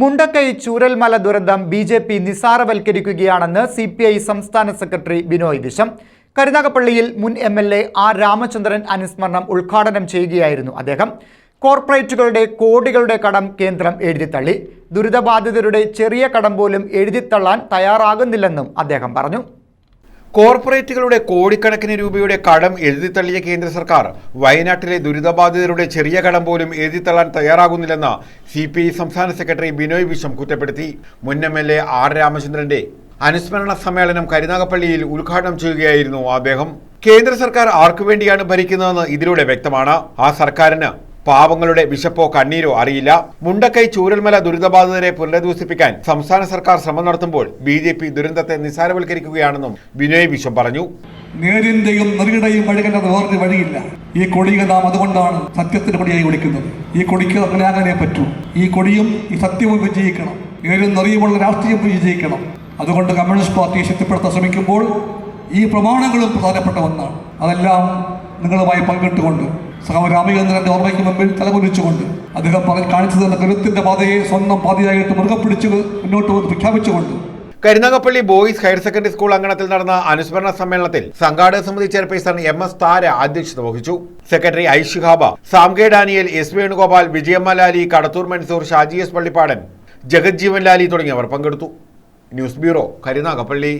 മുണ്ടക്കൈ ചൂരൽമല ദുരന്തം B J P നിസാരവൽക്കരിക്കുകയാണെന്ന് C P I സംസ്ഥാന സെക്രട്ടറി ബിനോയ് വിശം. കരുനാഗപ്പള്ളിയിൽ മുൻ M L A R Ramachandran അനുസ്മരണം ഉദ്ഘാടനം ചെയ്യുകയായിരുന്നു അദ്ദേഹം. കോർപ്പറേറ്റുകളുടെ കോടികളുടെ കടം കേന്ദ്രം എഴുതിത്തള്ളി. ദുരിതബാധിതരുടെ ചെറിയ കടം പോലും എഴുതിത്തള്ളാൻ തയ്യാറാകുന്നില്ലെന്നും അദ്ദേഹം പറഞ്ഞു. കോർപ്പറേറ്റുകളുടെ കോടിക്കണക്കിന് രൂപയുടെ കടം എഴുതിത്തള്ളിയ കേന്ദ്ര സർക്കാർ വയനാട്ടിലെ ദുരിതബാധിതരുടെ ചെറിയ കടം പോലും എഴുതിത്തള്ളാൻ തയ്യാറാകുന്നില്ലെന്ന് സി പി ഐ സംസ്ഥാന സെക്രട്ടറി ബിനോയ് വിശ്വം കുറ്റപ്പെടുത്തി. മുൻ എം എൽ എ ആർ രാമചന്ദ്രന്റെ അനുസ്മരണ സമ്മേളനം കരുനാഗപ്പള്ളിയിൽ ഉദ്ഘാടനം ചെയ്യുകയായിരുന്നു അദ്ദേഹം. കേന്ദ്ര സർക്കാർ ആർക്കു വേണ്ടിയാണ് ഭരിക്കുന്നതെന്ന് ഇതിലൂടെ വ്യക്തമാണ്. ആ സർക്കാരിന് പാവങ്ങളുടെ വിശപ്പോ കണ്ണീരോ അറിയില്ല. മുണ്ടക്കൈ ചൂരൽമല ദുരിതബാധിതരെ പുനരധിവസിപ്പിക്കാൻ സംസ്ഥാന സർക്കാർ ശ്രമം നടത്തുമ്പോൾ ബി ജെ പി ദുരന്തത്തെ നിസ്സാരവൽക്കരിക്കുകയാണെന്നും വിനയ് വിശ്വം പറഞ്ഞു. നേരിന്റെയും നെറുകയുടെയും വഴികേണ്ടത് വേറൊരു വഴിയില്ല. ഈ കൊടിയെ നാം അതുകൊണ്ടാണ് സത്യത്തിന്റെ കൊടിയായി വിളിക്കുന്നത് ഈ കൊടിക്ക് അങ്ങനെ അങ്ങനെ പറ്റൂ. ഈ കൊടിയും ഈ സത്യവും വിജയിക്കണം. നേരും നിറയുമുള്ള രാഷ്ട്രീയം വിജയിക്കണം. അതുകൊണ്ട് കമ്മ്യൂണിസ്റ്റ് പാർട്ടിയെ ശക്തിപ്പെടുത്താൻ ശ്രമിക്കുമ്പോൾ ഈ പ്രമാണങ്ങളും പ്രധാനപ്പെട്ട ഒന്നാണ്. അതെല്ലാം നിങ്ങളുമായി പങ്കിട്ടുകൊണ്ട് സഹോ രാമചന്ദ്രന്റെ ഓർമ്മയ്ക്ക് മുമ്പിൽ തലകുലിച്ചുകൊണ്ട് അദ്ദേഹം പറഞ്ഞ് കാണിച്ചു തന്ന കരുത്തിന്റെ പാതയെ സ്വന്തം പാതയായിട്ട് മുറുകെ പിടിച്ച് മുന്നോട്ട് പ്രഖ്യാപിച്ചുകൊണ്ട്. Karunagappally boys higher secondary school അങ്കണത്തിൽ നടന്ന അനുസ്മരണ സമ്മേളനത്തിൽ സംഘാടക സമിതി ചെയർപേഴ്സൺ എം എസ് താര അധ്യക്ഷത വഹിച്ചു. Secretary I Shihab Sam K Daniel S Venugopal Vijayamma Lali Kadathoor Mansoor Shaji S Pallippadan Jagajjeevan Lali തുടങ്ങിയവർ പങ്കെടുത്തു. News bureau Karunagappally.